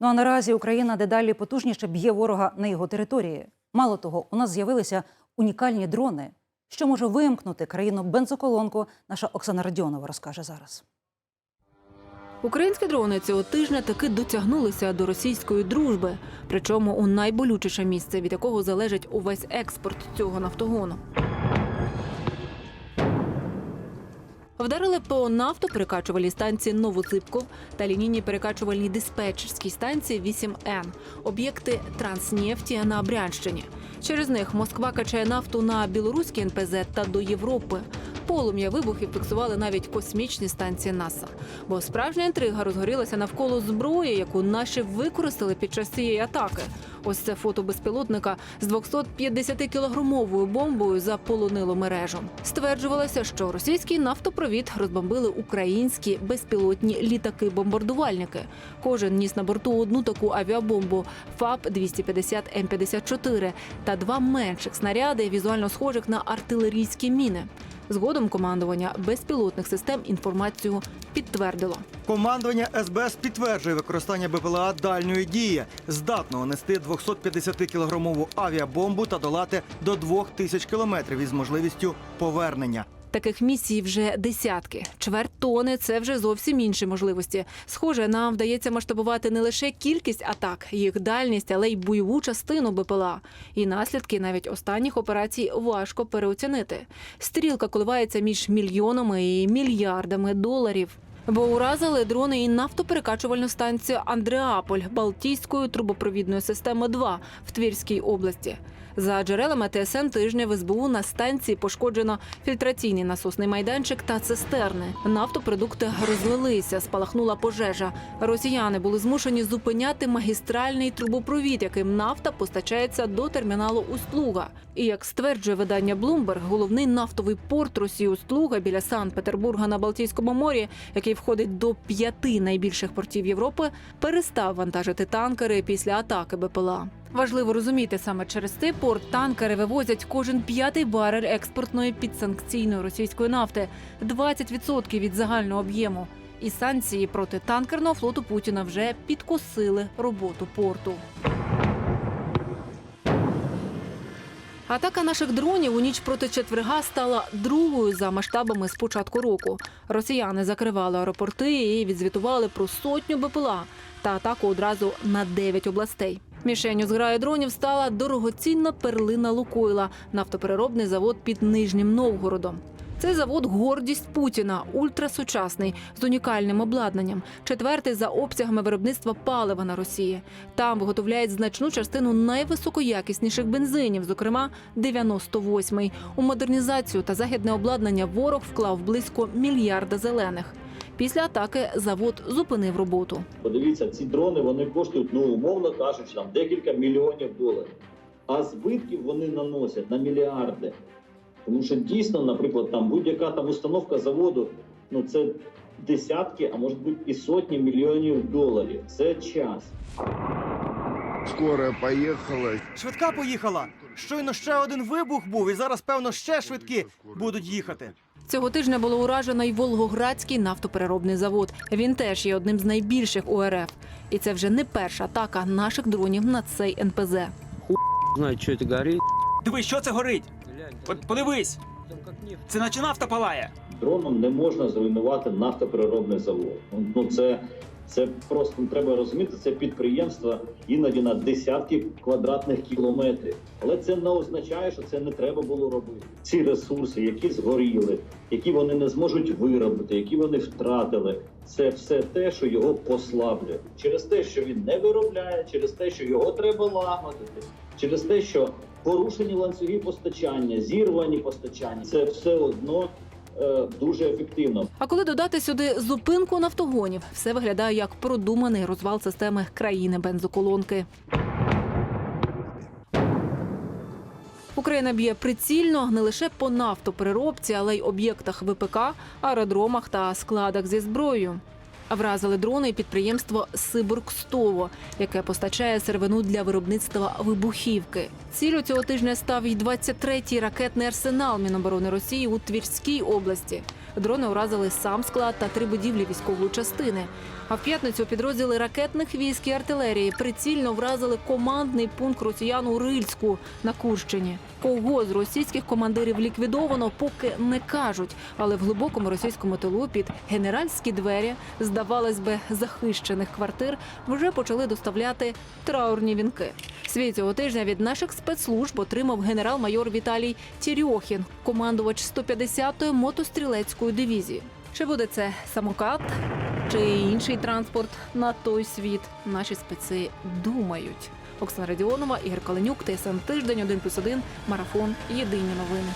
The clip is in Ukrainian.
Ну а наразі Україна дедалі потужніше б'є ворога на його території. Мало того, у нас з'явилися унікальні дрони. Що може вимкнути країну бензоколонку? Наша Оксана Радіонова розкаже зараз. Українські дрони цього тижня таки дотягнулися до російської дружби, причому у найболючіше місце, від якого залежить увесь експорт цього нафтогону. Вдарили по нафтоперекачувальній станції Новоципков та лінійній перекачувальній диспетчерській станції 8Н, об'єкти Транснефті на Брянщині. Через них Москва качає нафту на білоруські НПЗ та до Європи. Полум'я вибухів фіксували навіть космічні станції НАСА. Бо справжня інтрига розгорілася навколо зброї, яку наші використали під час цієї атаки. Ось це фото безпілотника з 250-кілограмовою бомбою заполонило мережу. Стверджувалося, що російський нафтопровід розбомбили українські безпілотні літаки-бомбардувальники. Кожен ніс на борту одну таку авіабомбу ФАП 250 М54 та два менших снаряди, візуально схожих на артилерійські міни. Згодом командування безпілотних систем інформацію підтвердило. Командування СБС підтверджує використання БПЛА дальньої дії, здатного нести 250-кілограмову авіабомбу та долати до 2000 кілометрів із можливістю повернення. Таких місій вже десятки. Чверть тони це вже зовсім інші можливості. Схоже, нам вдається масштабувати не лише кількість атак, їх дальність, але й бойову частину БПЛА. І наслідки навіть останніх операцій важко переоцінити. Стрілка коливається між мільйонами і мільярдами доларів. Бо уразили дрони і нафтоперекачувальну станцію Андреаполь Балтійської трубопровідної системи 2 в Твірській області. За джерелами ТСН тижня в СБУ на станції пошкоджено фільтраційний насосний майданчик та цистерни. Нафтопродукти розлилися, спалахнула пожежа. Росіяни були змушені зупиняти магістральний трубопровід, яким нафта постачається до терміналу Устлуга. І як стверджує видання Bloomberg, головний нафтовий порт Росії Устлуга біля Санкт-Петербурга на Балтійському морі, який входить до п'яти найбільших портів Європи, перестав вантажити танкери після атаки БПЛА. Важливо розуміти, саме через цей порт танкери вивозять кожен п'ятий барель експортної підсанкційної російської нафти, 20% від загального об'єму. І санкції проти танкерного флоту Путіна вже підкосили роботу порту. Атака наших дронів у ніч проти четверга стала другою за масштабами з початку року. Росіяни закривали аеропорти і відзвітували про сотню БПЛА та атаку одразу на 9 областей. Мішенню зграї дронів стала дорогоцінна перлина Лукойла, нафтопереробний завод під Нижнім Новгородом. Цей завод гордість Путіна, ультрасучасний з унікальним обладнанням, четвертий за обсягами виробництва палива на Росії. Там виготовляють значну частину найвисокоякісніших бензинів, зокрема 98-й. У модернізацію та західне обладнання ворог вклав близько мільярда зелених. Після атаки завод зупинив роботу. Подивіться, ці дрони вони коштують, ну умовно кажучи, там декілька мільйонів доларів. А збитків вони наносять на мільярди. Тому що дійсно, наприклад, там будь-яка там установка заводу, ну це десятки, а може бути і сотні мільйонів доларів. Це час. Скорая поехала. Швидка поїхала. Щойно ще один вибух був, і зараз, певно, ще швидкі будуть їхати. Цього тижня було уражено й Волгоградський нафтопереробний завод. Він теж є одним з найбільших у РФ. І це вже не перша атака наших дронів на цей НПЗ. Знає, що це горить. Дивись, що це горить? От подивись, це наче нафта палає. Дроном не можна зруйнувати нафтопереробний завод. Ну це, це просто треба розуміти. Це підприємство іноді на десятки квадратних кілометрів. Але це не означає, що це не треба було робити. Ці ресурси, які згоріли, які вони не зможуть виробити, які вони втратили. Це все те, що його послаблює через те, що він не виробляє, через те, що його треба лагодити, через те, що порушені ланцюги постачання, зірвані постачання, це все одно дуже ефективно. А коли додати сюди зупинку нафтогонів, все виглядає як продуманий розвал системи країни бензоколонки. Україна б'є прицільно не лише по нафтопереробці, але й об'єктах ВПК, аеродромах та складах зі зброєю. Вразили дрони підприємство Сибургстово, яке постачає сервину для виробництва вибухівки. Цілю цього тижня став й 23-й ракетний арсенал Міноборони Росії у Твірській області. Дрони уразили сам склад та три будівлі військової частини. А в п'ятницю підрозділи ракетних військ і артилерії прицільно вразили командний пункт росіян у Рильську на Курщині. Кого з російських командирів ліквідовано, поки не кажуть. Але в глибокому російському тилу під генеральські двері, здавалось би, захищених квартир вже почали доставляти траурні вінки. Свій цього тижня від наших спецслужб отримав генерал-майор Віталій Тірьохін, командувач 150-ї мотострілецької дивізії. Чи буде це самокат чи інший транспорт на той світ? Наші спеці думають. Оксана Радіонова, Ігор Каленюк, ТСН Тиждень, 1+,1, Марафон. Єдині новини.